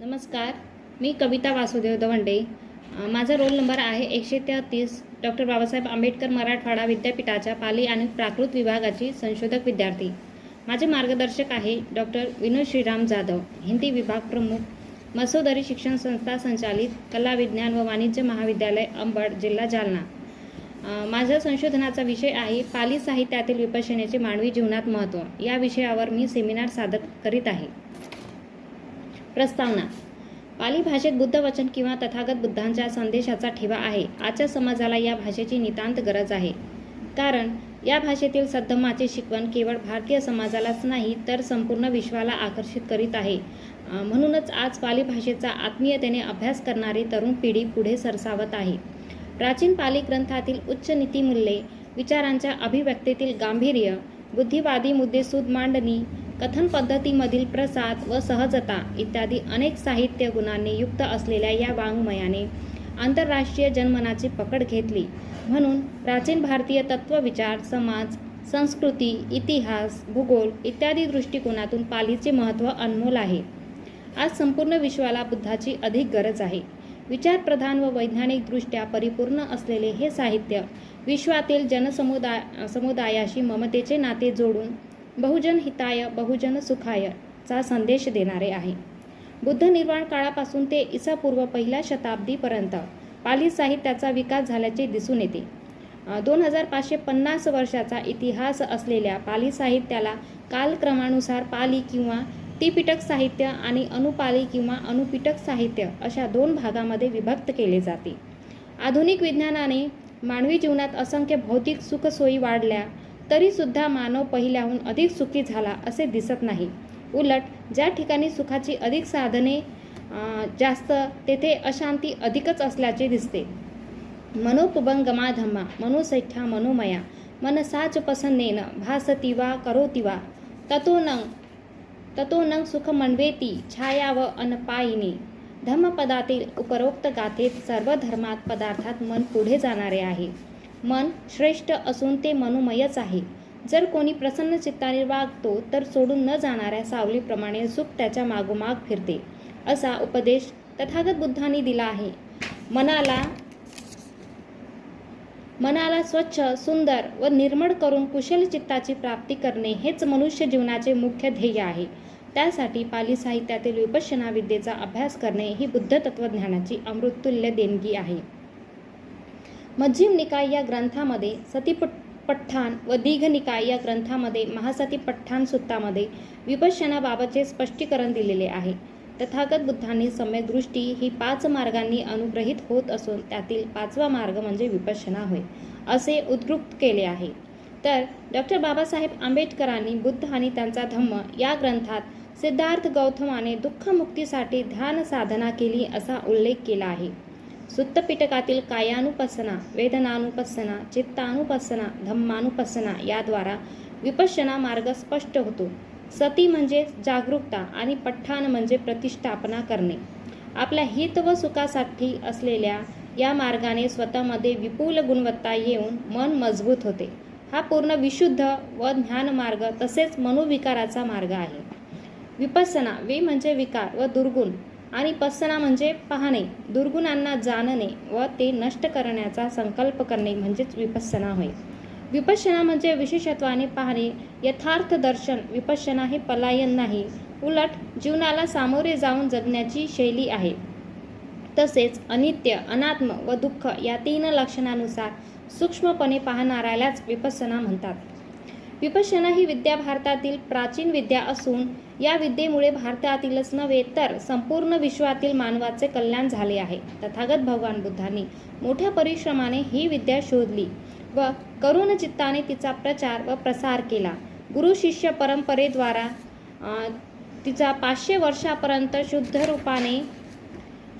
नमस्कार मी कविता वासुदेव दवंडे. माझा roll number आहे एकशे तेहतीस डॉक्टर बाबासाहेब आंबेडकर मराठवाडा विद्यापीठाच्या पाली आणि प्राकृत विभागाची संशोधक विद्यार्थी. माझे मार्गदर्शक आहे डॉक्टर विनोद श्रीराम जाधव हिंदी विभाग प्रमुख. मसोदरी शिक्षण संस्था संचालित कला विज्ञान व वाणिज्य महाविद्यालय अंबड जिल्हा जालना. माझ्या संशोधनाचा विषय आहे पाली साहित्यातील विपशनेचे मानवी जीवनात महत्त्व. या विषयावर मी सेमिनार सादर करीत आहे. प्रस्तावना. पाली भाषेत बुद्ध वचन किंवा तथागत बुद्धांच्या संदेशाचा ठेवा आहे. आजच्या समाजाला या भाषेची नितांत गरज आहे. कारण या भाषेतील सद्धम्माचे शिकवण केवळ भारतीय समाजालाच नाही तर संपूर्ण विश्वाला आकर्षित करीत आहे. म्हणूनच आज पाली भाषेचा आत्मीयतेने अभ्यास करणारी तरुण पिढी पुढे सरसावत आहे. प्राचीन पाली ग्रंथातील उच्च नीतिमूल्ये विचारांच्या अभिव्यक्तीतील गांभीर्य बुद्धिवादी मुद्दे सूद मांडणी कथन पद्धतीमधील प्रसाद व सहजता इत्यादी अनेक साहित्य गुणांनी युक्त असलेल्या या वाङ्मयाने आंतरराष्ट्रीय जनमनाची पकड घेतली. म्हणून प्राचीन भारतीय तत्वविचार समाज संस्कृती इतिहास भूगोल इत्यादी दृष्टिकोनातून पालीचे महत्त्व अनमोल आहे. आज संपूर्ण विश्वाला बुद्धाची अधिक गरज आहे. विचारप्रधान व वैज्ञानिकदृष्ट्या परिपूर्ण असलेले हे साहित्य विश्वातील जनसमुदाय समुदायाशी ममतेचे नाते जोडून बहुजन हिताय बहुजन सुखाय चा संदेश देणारे आहे. बुद्ध निर्माण काळापासून ते इसापूर्व पहिल्या शताब्दीपर्यंत पाली साहित्याचा विकास झाल्याचे दिसून येते. दोन हजार पाचशे पन्नास वर्षाचा इतिहास असलेल्या पाली साहित्याला कालक्रमानुसार पाली किंवा तिपिटक साहित्य आणि अनुपाली किंवा अनुपिटक साहित्य अशा दोन भागामध्ये विभक्त केले जाते. आधुनिक विज्ञानाने मानवी जीवनात असंख्य भौतिक सुखसोयी वाढल्या तरीसुद्धा मानव पहिल्याहून अधिक सुखी झाला असे दिसत नाही. उलट ज्या ठिकाणी सुखाची अधिक साधने जास्त तेथे अशांती अधिकच असल्याचे दिसते. मनोपुबंगमा धम्मा मनुसैठा मनोमया मनसाच पसन्नेन करोति वा ततो नंग ततो सुख मनवेती छाया व अनपायिनी धम्मपदातील उपरोक्त गाथेत सर्व धर्मात पदार्थात मन पुढे जाणारे आहे. मन श्रेष्ठ असून ते मनोमयच आहे. जर कोणी प्रसन्न चित्ताने वागतो तर सोडून न जाणाऱ्या सावलीप्रमाणे सुख त्याच्या मागोमाग फिरते असा उपदेश तथागत बुद्धांनी दिला आहे. मनाला मनाला स्वच्छ सुंदर व निर्मळ करून कुशल चित्ताची प्राप्ती करणे हेच मनुष्य जीवनाचे मुख्य ध्येय आहे. त्यासाठी पाली साहित्यातील विपश्यना विद्येचा अभ्यास करणे ही बुद्ध तत्वज्ञानाची अमृततुल्य देणगी आहे. मज्जिम निकाय या ग्रंथामध्ये सतीपट पठ्ठाण व दीघ निकाय या ग्रंथामध्ये महासती पठ्ठाण सुत्तामध्ये विपश्यनाबाबतचे स्पष्टीकरण दिलेले आहे. तथागत बुद्धांनी सम्यक दृष्टी ही पाच मार्गांनी अनुग्रहित होत असून त्यातील पाचवा मार्ग म्हणजे विपश्यना होय असे उद्गृक्त केले आहे. तर डॉक्टर बाबासाहेब आंबेडकरांनी बुद्ध आणि त्यांचा धम्म या ग्रंथात सिद्धार्थ गौतमाने दुःखमुक्तीसाठी ध्यान साधना केली असा उल्लेख केला आहे. सुत्तपिटकातील कायानुपसना वेदनानुपसना चित्तानुपसना धम्मानुपसना याद्वारा विपश्यना मार्ग स्पष्ट होतो. सती म्हणजे जागरूकता आणि पठ्ठाण म्हणजे प्रतिष्ठापना करणे. आपल्या हित व सुखासाठी असलेल्या या मार्गाने स्वतःमध्ये विपुल गुणवत्ता येऊन मन मजबूत होते. हा पूर्ण विशुद्ध व ज्ञान मार्ग तसेच मनोविकाराचा मार्ग आहे. विपसना वे म्हणजे विकार व दुर्गुण. आणि पसना म्हणजे पाहणे दुर्गुणांना जाणणे व ते नष्ट करण्याचा संकल्प करणे म्हणजेच विपस्सना होय. विपश्यना म्हणजे विशेषत्वाने पाहणे यथार्थ दर्शन विपश्यना हे पलायन नाही उलट जीवनाला सामोरे जाऊन जगण्याची शैली आहे. तसेच अनित्य अनात्म व दुःख या तीन लक्षणानुसार सूक्ष्मपणे पाहणाऱ्यालाच विपसना म्हणतात. विपश्यना ही विद्या भारतातील प्राचीन विद्या असून या विद्येमुळे भारतातीलच नव्हे तर संपूर्ण विश्वातील मानवाचे कल्याण झाले आहे. तथागत भगवान बुद्धांनी मोठ्या परिश्रमाने ही विद्या शोधली व करुण चित्ताने तिचा प्रचार व प्रसार केला. गुरु शिष्य परंपरेद्वारा तिचा पाचशे वर्षापर्यंत शुद्ध रूपाने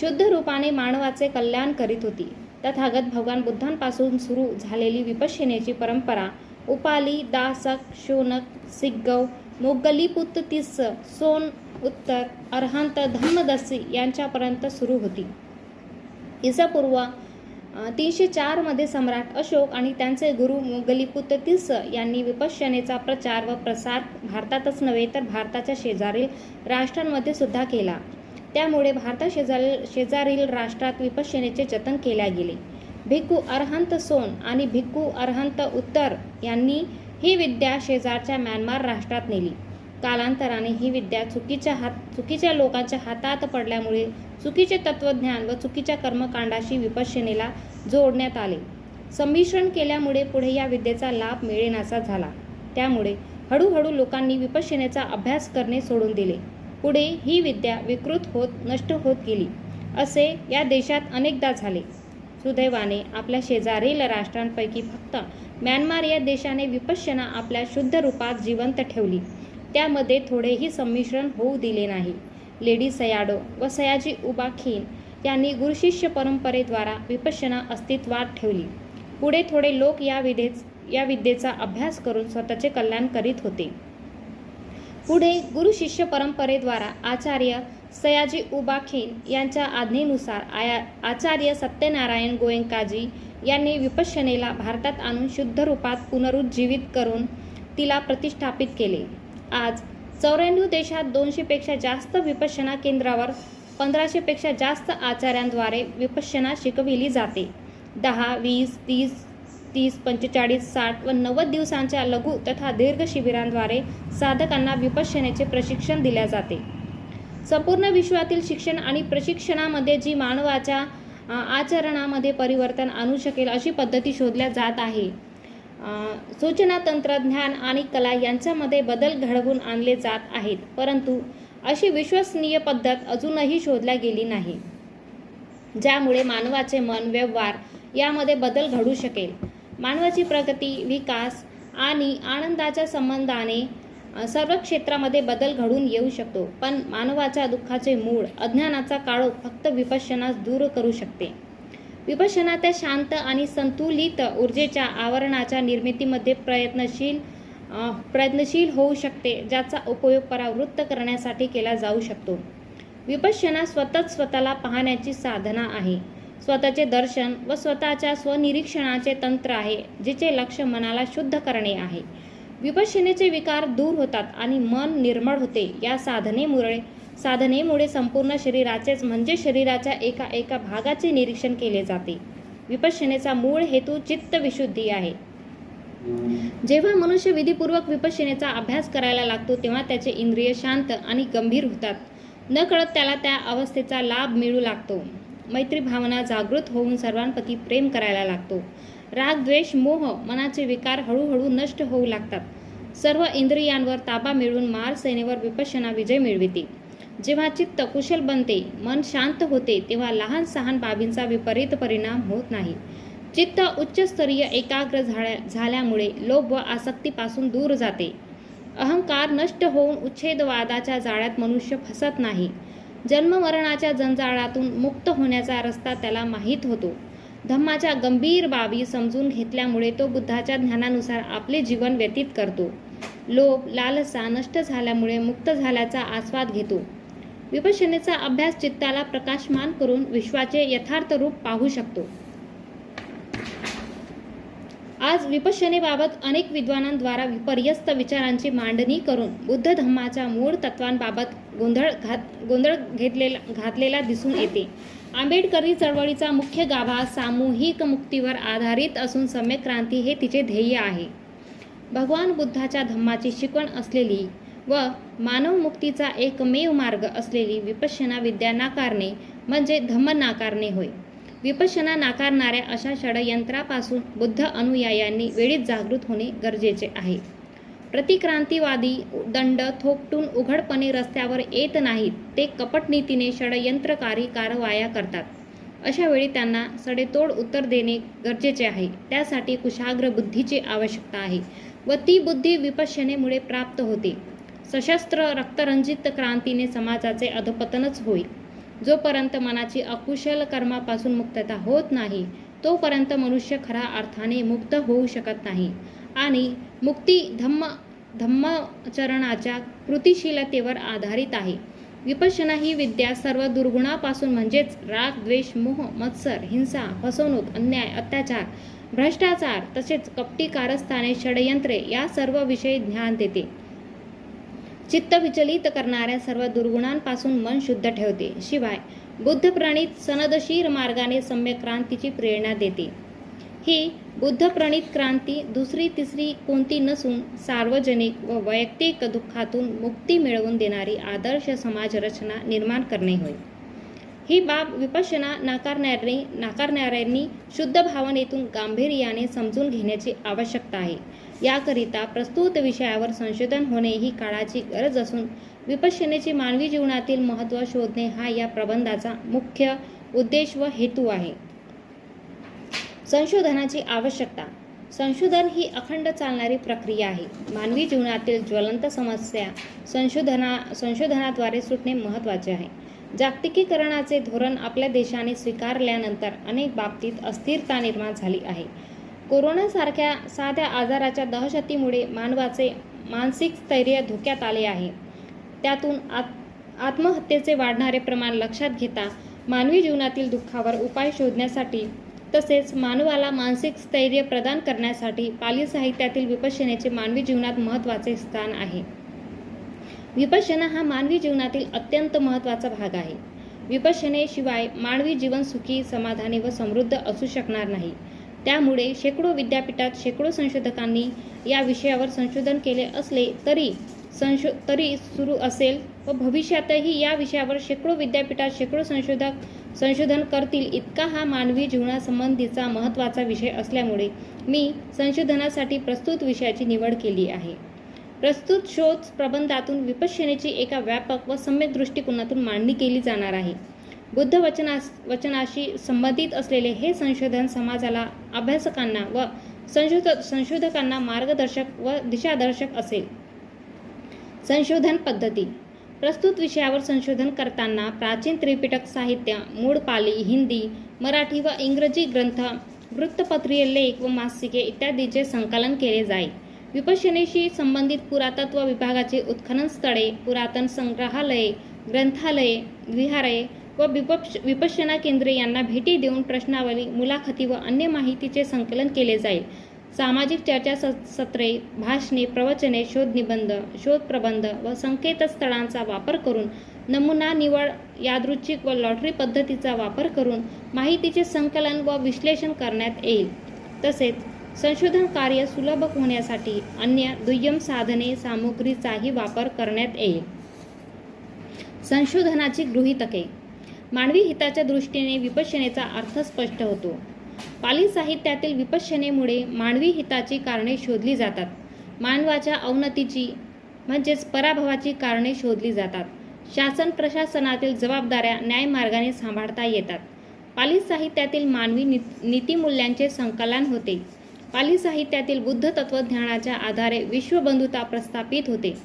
शुद्ध रूपाने मानवाचे कल्याण करीत होती. तथागत भगवान बुद्धांपासून सुरू झालेली विपश्यनेची परंपरा उपाली दासक शोनक सिग्गव मोगलीपुत तिस्स सोन उत्तर अर्हांत धम्मदसी यांच्यापर्यंत सुरू होती. इसापूर्व तीनशे चारमध्ये सम्राट अशोक आणि त्यांचे गुरु मोगलीपुत तिस्स यांनी विपश्यनेचा प्रचार व प्रसार भारतातच नव्हे तर भारताच्या शेजारील राष्ट्रांमध्ये सुद्धा केला. त्यामुळे भारताशेजारील शेजारील राष्ट्रात विपश्यनेचे जतन केल्या गेले. भिक्खू अरहंत सोन आणि भिक्खू अरहंत उत्तर यांनी ही विद्या शेजारच्या म्यानमार राष्ट्रात नेली. कालांतराने ही विद्या चुकीच्या हात चुकीच्या लोकांच्या हातात पडल्यामुळे चुकीचे तत्त्वज्ञान व चुकीच्या कर्मकांडाशी विपश्यनेला जोडण्यात आले. संमिश्रण केल्यामुळे पुढे या विद्येचा लाभ मिळेनासा झाला. त्यामुळे हळूहळू लोकांनी विपश्यनेचा अभ्यास करणे सोडून दिले. पुढे ही विद्या विकृत होत नष्ट होत गेली असे या देशात अनेकदा झाले. सुदैवाने आपल्या शेजारील राष्ट्रांपैकी फक्त म्यानमार या देशाने विपश्यना आपल्या शुद्ध रूपात जिवंत ठेवली. त्यामध्ये थोडेही संमिश्रण होऊ दिले नाही. लेडी सयाडो व सयाजी उबाखीन यांनी गुरुशिष्य परंपरेद्वारा विपश्यना अस्तित्वात ठेवली. पुढे थोडे लोक या विधेच या विद्येचा अभ्यास करून स्वतःचे कल्याण करीत होते. पुढे गुरुशिष्य परंपरेद्वारा आचार्य सयाजी उबाखेन यांच्या आज्ञेनुसार आया आचार्य सत्यनारायण गोयंकाजी यांनी विपश्यनेला भारतात आणून शुद्ध रूपात पुनरुज्जीवित करून तिला प्रतिष्ठापित केले. आज चौऱ्याण्णव देशात दोनशेपेक्षा जास्त विपश्यना केंद्रावर पंधराशेपेक्षा जास्त आचार्यांद्वारे विपश्यना शिकविली जाते. दहा वीस तीस तीस पंचेचाळीस साठ व नव्वद दिवसांच्या लघु तथा दीर्घ शिबिरांद्वारे साधकांना विपश्यनेचे प्रशिक्षण दिले जाते. संपूर्ण विश्वातील शिक्षण आणि प्रशिक्षणामध्ये जी मानवाच्या आचरणामध्ये परिवर्तन आणू शकेल अशी पद्धती शोधल्या जात आहे. सूचना तंत्रज्ञान आणि कला यांच्यामध्ये बदल घडवून आणले जात आहेत परंतु अशी विश्वसनीय पद्धत अजूनही शोधल्या गेली नाही ज्यामुळे मानवाचे मन व्यवहार यामध्ये बदल घडू शकेल. मानवाची प्रगती विकास आणि आनंदाच्या संबंधाने सर्व क्षेत्रामध्ये बदल घडून येऊ शकतो पण मानवाच्या दुःखाचे मूळ अज्ञानाचा काळोख फक्त विपश्यनास दूर करू शकते. विपश्यना त्या शांत आणि संतुलित ऊर्जेच्या आवरणाच्या निर्मितीमध्ये प्रयत्नशील प्रयत्नशील होऊ शकते ज्याचा उपयोग परावृत्त करण्यासाठी केला जाऊ शकतो. विपश्यना स्वतःच स्वतःला पाहण्याची साधना आहे. स्वतःचे दर्शन व स्वतःच्या स्वनिरीक्षणाचे तंत्र आहे जिचे लक्ष मनाला शुद्ध करणे आहे. विपश्यनेचे विकार दूर होतात आणि मन निर्मळ होते. या साधनेमुळे साधनेमुळे संपूर्ण शरीराचेच म्हणजे शरीराच्या एका एका भागाचे निरीक्षण केले जाते. विपश्यनेचा मूळ हेतू चित्त विशुद्धी आहे. जेव्हा मनुष्य विधीपूर्वक विपश्यनेचा अभ्यास करायला लागतो तेव्हा त्याचे इंद्रिय शांत आणि गंभीर होतात. न कळत त्याला त्या अवस्थेचा लाभ मिळू लागतो. मैत्री भावना जागृत होऊन सर्वांप्रती प्रेम करायला लागतो. राग द्वेष मोह मनाचे विकार हळूहळू नष्ट होऊ लागतात. सर्व इंद्रियांवर ताबा मिळवून मार सेनेवर विपश्यना विजय मिळविते. जेव्हा चित्त कुशल बनते मन शांत होते तेव्हा लहान सहान बाबींचा विपरीत परिणाम होत नाही. चित्त उच्चस्तरीय एकाग्र झाल्या झाल्यामुळे लोभ व आसक्तीपासून दूर जाते. अहंकार नष्ट होऊन उच्छेदवादाच्या जाळ्यात मनुष्य फसत नाही. जन्ममरणाच्या जंजाळातून मुक्त होण्याचा रस्ता त्याला माहीत होतो. धम्माच्या गंभीर बाबी समजून घेतल्यामुळे तो बुद्धाच्या ज्ञानानुसार आपले जीवन व्यतीत करतो. लोभ लालसा नष्ट झाल्यामुळे मुक्त झाल्याचा आस्वाद घेतो. विपशनेचा अभ्यास चित्ताला प्रकाशमान करून विश्वाचे यथार्थ रूप पाहू शकतो. आज विपशनेबाबत अनेक विद्वानांद्वारा विपर्यस्त विचारांची मांडणी करून बुद्ध धम्माच्या मूळ तत्वांबाबत गोंधळ घात गोंधळ घेतलेला घातलेला दिसून येते. आंबेडकरी चळवळीचा मुख्य गाभा सामूहिक मुक्तीवर आधारित असून सम्यक क्रांती हे तिचे ध्येय आहे. भगवान बुद्धाच्या धम्माची शिकवण असलेली व मानव मुक्तीचा एकमेव मार्ग असलेली विपश्यना विद्या नाकारणे म्हणजे धम्म नाकारणे होय. विपश्यना नाकारणाऱ्या अशा षडयंत्रापासून बुद्ध अनुयायांनी वेळीच जागृत होणे गरजेचे आहे. प्रतिक्रांतीवादी दंड थोपटून उघडपणे रस्त्यावर येत नाहीत ते कपटनीतीने षडयंत्रकारी कारवाया करतात. अशा वेळी त्यांना सडेतोड उत्तर देणे गरजेचे आहे. त्यासाठी कुशाग्र बुद्धीची आवश्यकता आहे व ती बुद्धी विपश्यनेमुळे प्राप्त होते. सशस्त्र रक्तरंजित क्रांतीने समाजाचे अधपतनच होईल. जोपर्यंत मनाची अकुशल कर्मापासून मुक्तता होत नाही तोपर्यंत मनुष्य खऱ्या अर्थाने मुक्त होऊ शकत नाही. आणि मुक्ती धम्म धम्मचरणाच्या कृतिशीलतेवर आधारित आहे. विपश्यना ही विद्या सर्व दुर्गुणापासून म्हणजेच राग द्वेष मोह मत्सर हिंसा फसवणूक अन्याय अत्याचार भ्रष्टाचार तसेच कपटी कारस्थाने षडयंत्रे या सर्व विषयी ज्ञान देते. चित्त विचलित करणाऱ्या सर्व दुर्गुणांपासून मन शुद्ध ठेवते. शिवाय बुद्धप्रणित सनदशीर मार्गाने सम्यक क्रांतीची प्रेरणा देते. ही बुद्धप्रणित क्रांती दुसरी तिसरी कोणती नसून सार्वजनिक व वैयक्तिक दुःखातून मुक्ती मिळवून देणारी आदर्श समाज रचना निर्माण करणे. होय. ही बाब विपश्यना नाकारणारे नाकारणाऱ्यांनी शुद्ध भावनेतून गांभीर्याने समजून घेण्याची आवश्यकता आहे. याकरिता प्रस्तुत विषयावर संशोधन होणे ही काळाची गरज असून विपश्यनेचे मानवी जीवनातील महत्त्व शोधणे हा या प्रबंधाचा मुख्य उद्देश व हेतू आहे. संशोधनाची आवश्यकता. संशोधन ही अखंड चालणारी प्रक्रिया आहे. मानवी जीवनातील ज्वलंत समस्या संशोधना संशोधनाद्वारे सुटणे महत्त्वाचे आहे. जागतिकीकरणाचे धोरण आपल्या देशाने स्वीकारल्यानंतर अनेक बाबतीत अस्थिरता निर्माण झाली आहे. कोरोनासारख्या साध्या आजाराच्या दहशतीमुळे मानवाचे मानसिक स्थैर्य धोक्यात आले आहे. त्यातून आत आत्महत्येचे वाढणारे प्रमाण लक्षात घेता मानवी जीवनातील दुःखावर उपाय शोधण्यासाठी तसेच मानवाला मानसिक स्थैर्य प्रदान करण्यासाठी पाली साहित्यातील विपश्यनेचे मानवी जीवनात महत्त्वाचे स्थान आहे. विपश्यना हा मानवी जीवनातील अत्यंत महत्त्वाचा भाग आहे. विपश्यनेशिवाय मानवी जीवन सुखी समाधानी व समृद्ध असू शकणार नाही. त्यामुळे शेकडो विद्यापीठात शेकडो संशोधकांनी या विषयावर संशोधन केले असले तरी संशो तरी सुरू असेल व भविष्यातही या विषयावर शेकडो विद्यापीठात शेकडो संशोधक संशोधन करतील इतका हा मानवी जीवनासंबंधीचा महत्त्वाचा विषय असल्यामुळे मी संशोधनासाठी प्रस्तुत विषयाची निवड केली आहे. प्रस्तुत शोध प्रबंधातून विपश्यनेची एका व्यापक व सम्यक दृष्टिकोनातून मांडणी केली जाणार आहे. बुद्ध वचनास वचनाशी संबंधित असलेले हे संशोधन समाजाला अभ्यासकांना व संशोध संशोधकांना मार्गदर्शक व दिशादर्शक असेल. संशोधन पद्धती प्रस्तुत विषयावर संशोधन करताना प्राचीन त्रिपिटक साहित्य मूळ पाली हिंदी मराठी व इंग्रजी ग्रंथ वृत्तपत्रीय लेख व मासिके इत्यादीचे संकलन केले जाईल विपशनेशी संबंधित पुरातत्व विभागाचे उत्खनन स्थळे पुरातन संग्रहालये ग्रंथालये विहारे व विपक्ष विपशना केंद्रे यांना भेटी देऊन प्रश्नावली मुलाखती व अन्य माहितीचे संकलन केले जाईल सामाजिक चर्चा स- सत्रे भाषणे प्रवचने शोध निबंध शोध प्रबंध व संकेतस्थळांचा वापर करून नमुना निवड यादृच्छिक व लॉटरी पद्धतीचा वापर करून माहितीचे संकलन व विश्लेषण करण्यात येईल. तसेच संशोधन कार्य सुलभ होण्यासाठी अन्य दुय्यम साधने सामुग्रीचाही वापर करण्यात येईल. संशोधनाची गृहीतके. मानवी हिताच्या दृष्टीने विपशनेचा अर्थ स्पष्ट होतो. पाली साहित्यातील विपश्यनेमुळे मानवी हिताची कारणे शोधली जातात. मानवाच्या अवनतीची म्हणजेच पराभवाची कारणे शोधली जातात. शासन प्रशासनातील जबाबदाऱ्या न्यायमार्गाने सांभाळता येतात. पाली साहित्यातील मानवी नि नीतिमूल्यांचे संकलन होते. पाली साहित्यातील बुद्ध तत्वज्ञानाच्या आधारे विश्वबंधुता प्रस्थापित होते.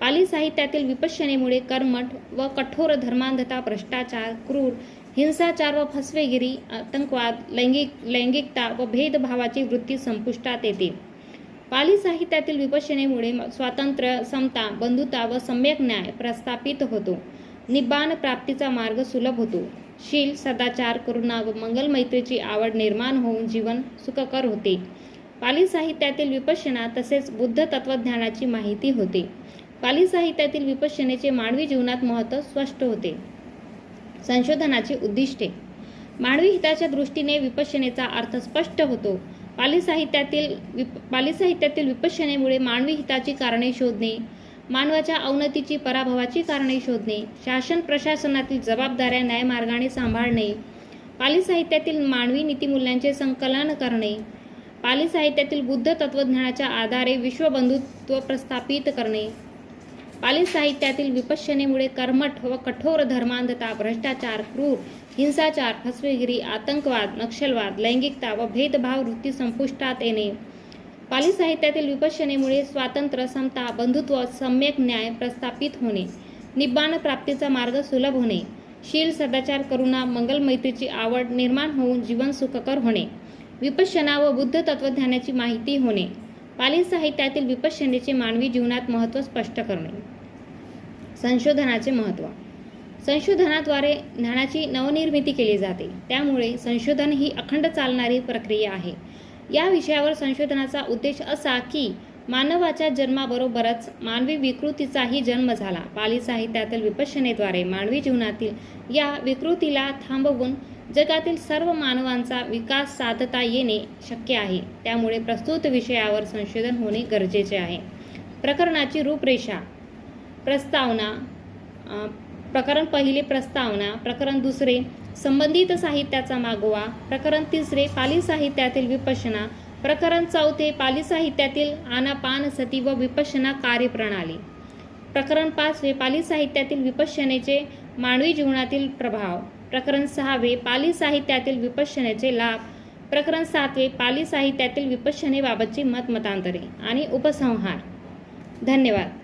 पाली साहित्यातील विपश्यनेमुळे कर्मठ व कठोर धर्मांधता भ्रष्टाचार क्रूर हिंसाचार व फसवेगिरी आतंकवाद लैंगिक लैंगिकता व भेदभावाची वृत्ती संपुष्टात येते. पाली साहित्यातील विपशनेमुळे स्वातंत्र्य समता बंधुता व सम्यक न्याय प्रस्थापित होतो. निब्बाण प्राप्तीचा मार्ग सुलभ होतो. शील सदाचार करुणा व मंगलमैत्रीची आवड निर्माण होऊन जीवन सुखकर होते. पाली साहित्यातील विपशना तसेच बुद्ध तत्वज्ञानाची माहिती होते. पाली साहित्यातील विपशनेचे मानवी जीवनात महत्त्व स्पष्ट होते. संशोधनाची उद्दिष्टे. मानवी हिताच्या दृष्टीने विपश्यनेचा अर्थ स्पष्ट होतो. पाली साहित्यातील विप पाली साहित्यातील विपशनेमुळे मानवी हिताची कारणे शोधणे मानवाच्या अवनतीची पराभवाची कारणे शोधणे शासन प्रशासनातील जबाबदाऱ्या न्यायमार्गाने सांभाळणे पाली साहित्यातील मानवी नीतिमूल्यांचे संकलन करणे पाली साहित्यातील बुद्ध तत्वज्ञानाच्या आधारे विश्वबंधुत्व प्रस्थापित करणे पाली साहित्यातील विपश्यनेमुळे कर्मठ व कठोर धर्मांधता भ्रष्टाचार क्रूर हिंसाचार फसवेगिरी आतंकवाद नक्षलवाद लैंगिकता व भेदभाव वृत्ती संपुष्टात येणे. पाली साहित्यातील विपश्यनेमुळे स्वातंत्र्य समता बंधुत्व सम्यक न्याय प्रस्थापित होणे. निब्बाण प्राप्तीचा मार्ग सुलभ होणे. शील सदाचार करुणा मंगलमैत्रीची आवड निर्माण होऊन जीवन सुखकर होणे. विपश्यना व बुद्ध तत्वज्ञानाची माहिती होणे. पाली साहित्यातील विपश्यनेचे मानवी जीवनात महत्त्व स्पष्ट करणे. संशोधनाचे महत्त्व. संशोधनाद्वारे ज्ञानाची नवनिर्मिती केली जाते. त्यामुळे संशोधन ही अखंड चालणारी प्रक्रिया आहे. या विषयावर संशोधनाचा उद्देश असा की मानवाच्या जन्माबरोबरच मानवी विकृतीचाही जन्म झाला. पाली साहित्यातील विपश्यनेद्वारे मानवी जीवनातील या विकृतीला थांबवून जगातील सर्व मानवांचा विकास साधता येणे शक्य आहे. त्यामुळे प्रस्तुत विषयावर संशोधन होणे गरजेचे आहे. प्रकरणाची रूपरेषा. प्रस्तावना प्रकरण पहिले प्रस्तावना प्रकरण दुसरे संबंधित साहित्याचा मागोवा प्रकरण तिसरे पाली साहित्यातील विपशना प्रकरण चौथे पाली साहित्यातील आनापान सती व विपशना कार्यप्रणाली. प्रकरण पाचवे पाली साहित्यातील विपशनेचे मानवी जीवनातील प्रभाव. प्रकरण सहावे पाली साहित्यातील विपशनेचे लाभ. प्रकरण सातवे पाली साहित्यातील विपशनेबाबतची मतमतांतरे आणि उपसंहार. धन्यवाद.